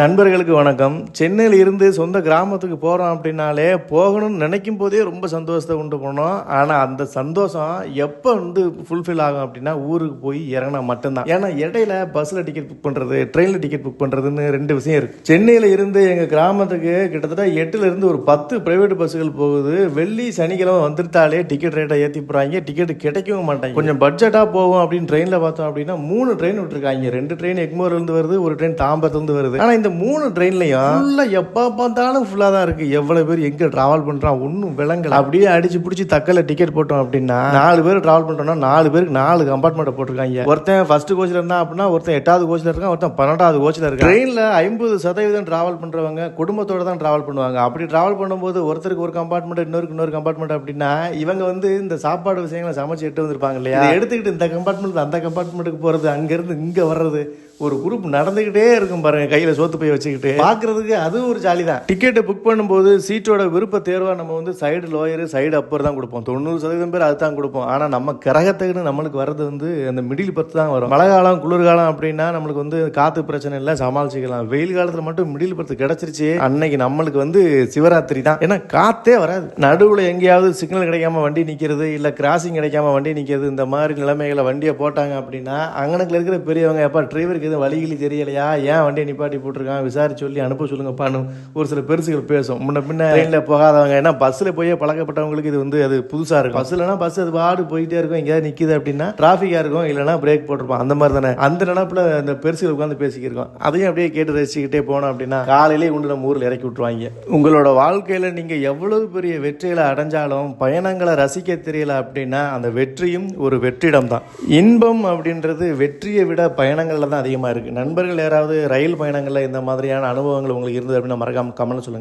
நண்பர்களுக்கு வணக்கம். சென்னையில் இருந்து சொந்த கிராமத்துக்கு போகிறோம் அப்படின்னாலே போகணும்னு நினைக்கும் போதே ரொம்ப சந்தோஷத்தை உண்டு பண்ணோம். ஆனால் அந்த சந்தோஷம் எப்போ வந்து ஃபுல்ஃபில் ஆகும் அப்படின்னா ஊருக்கு போய் இறங்கினா மட்டும்தான். ஏன்னா இடையில பஸ்ஸில் டிக்கெட் புக் பண்ணுறது ட்ரெயினில் டிக்கெட் புக் பண்ணுறதுன்னு ரெண்டு விஷயம் இருக்குது சென்னையில் இருந்து எங்கள் கிராமத்துக்கு கிட்டத்தட்ட எட்டுலேருந்து ஒரு பத்து பிரைவேட் பஸ்ஸுகள் போகுது. வெள்ளி சனிக்கிழமை வந்துட்டாலே டிக்கெட் ரேட்டை ஏற்றி போகிறாங்க டிக்கெட் கிடைக்கவும் மாட்டாங்க. கொஞ்சம் பட்ஜெட்டாக போகும் அப்படின்னு ட்ரெயினில் பார்த்தோம் அப்படின்னா மூணு ட்ரெயின் விட்டுருக்காங்க. ரெண்டு ட்ரெயின் எக்மோர்லேருந்து வருது ஒரு ட்ரெயின் தாம்பரத்துலேருந்து வருது. ஆனால் இந்த மூணு ட்ரெயின்லையும் ஃபுல்லாக எப்போ பார்த்தாலும் ஃபுல்லாக தான் இருக்குது எவ்வளோ பேர் எங்கே ட்ராவல் பண்ணுறான் ஒன்றும் விளங்கல. அப்படியே அடிச்சு பிடிச்சி தக்கல டிக்கெட் போட்டோம் அப்படின்னா நாலு பேர் ட்ராவல் பண்ணுறோம்னா நாலு பேருக்கு நாலு கம்பார்ட்மெண்ட்டை போட்டிருக்காங்க. ஒருத்தன் ஃபர்ஸ்ட் கோச்சில் இருந்தான் அப்படின்னா ஒருத்தன் எட்டாவது கோச்சில் இருக்கான் ஒருத்தன் பன்னெண்டாவது கோச்சில் இருக்கான். ட்ரெயினில் ஐம்பது சதவீதம் ட்ராவல் பண்ணுறவங்க குடும்பத்தோட தான் ட்ராவல் பண்ணுவாங்க. அப்படி ட்ராவல் பண்ணும்போது ஒருத்தருக்கு ஒரு கம்பார்ட்மெண்ட் இன்னொருக்கு இன்னொரு கம்பார்ட்மெண்ட் அப்படின்னா இவங்க வந்து இந்த சாப்பாடு விஷயங்களை சமைச்சு எட்டு வந்திருப்பாங்க இல்லையா? எடுத்துக்கிட்டு இந்த கம்பார்ட்மெண்ட் அந்த கம்பார்ட்மெண்ட்டுக்கு போகிறது அங்கேருந்து இங்கே வர்றது ஒரு குரூப் நடந்துக்கிட்டே இருக்கும் பாருங்க கையில் சோத்து போய் வச்சுக்கிட்டு. பார்க்கறதுக்கு அது ஒரு ஜாலி தான் டிக்கெட்டை புக் பண்ணும்போது சீட்டோட விருப்ப தேர்வாக நம்ம வந்து சைடு லோயரு சைடு அப்பர் தான் கொடுப்போம். தொண்ணூறு சதவீதம் பேர் அதுதான் கொடுப்போம். ஆனால் நம்ம கிரகத்துக்குன்னு நம்மளுக்கு வர்றது வந்து அந்த மிடில் பத்து தான் வரும். மழை காலம் குளிர்காலம் அப்படின்னா நம்மளுக்கு வந்து காற்று பிரச்சனை இல்லை சமாளிச்சுக்கலாம். வெயில் காலத்தில் மட்டும் மிடில் பத்து கிடச்சிருச்சு. அன்னைக்கு நம்மளுக்கு வந்து சிவராத்திரி தான். ஏன்னா காத்தே வராது. நடுவில் எங்கேயாவது சிக்னல் கிடைக்காம வண்டி நிற்கிறது இல்லை கிராசிங் கிடைக்காம வண்டி நிற்கிறது இந்த மாதிரி நிலைமைகளை வண்டியை போட்டாங்க அப்படின்னா அங்கனக்குள்ள இருக்கிற பெரியவங்க எப்பா டிரைவருக்கு எதுவும் வழிகிலி தெரியலையா? ஏன் வண்டியை நிப்பாட்டி போட்டிருக்கான் விசாரிச்சு சொல்லி அனுப்ப சொல்லுங்கப்பான்னு ஒரு சில பெருசுகள் பேசும். முன்ன பின்ன ட்ரெயினில் போகாதவங்க ஏன்னா பஸ்ஸில் போய் பழக்கப்பட்டவங்களுக்கு இது வந்து அது புதுசாக இருக்கும். பஸ்ஸில்னா பஸ் அது பாடு போயிட்டே இருக்கும். எங்கேயாவது நிற்கிது அப்படின்னா டிராஃபிக்காக இருக்கும் இல்லைன்னா பிரேக் போட்டிருப்பான். அந்த மாதிரி தானே. அந்த நினப்பில் அந்த பெருசுகள் உட்காந்து பேசிக்கிருக்கோம் அதையும் அப்படியே கேட்டு ரசிச்சுக்கிட்டே போனோம் அப்படின்னா காலையிலே கொண்டு நம்ம ஊரில் இறக்கி விட்டுருவாங்க. உங்களோட வாழ்க்கையில் நீங்கள் எவ்வளவு பெரிய வெற்றிகளை அடைஞ்சாலும் பயணங்களை ரசிக்க தெரியல அப்படின்னா அந்த வெற்றியும் ஒரு வெற்றிடம் தான் இன்பம் அப்படின்றது வெற்றியை விட பயணங்களில் தான் அதிகமாக இருக்குது நண்பர்கள் யாராவது ரயில் பயணங்களில் இந்த மாதிரியான அனுபவங்கள் உங்களுக்கு இருந்தது அப்படின்னா மறக்காம கமெண்ட் சொல்லுங்கள்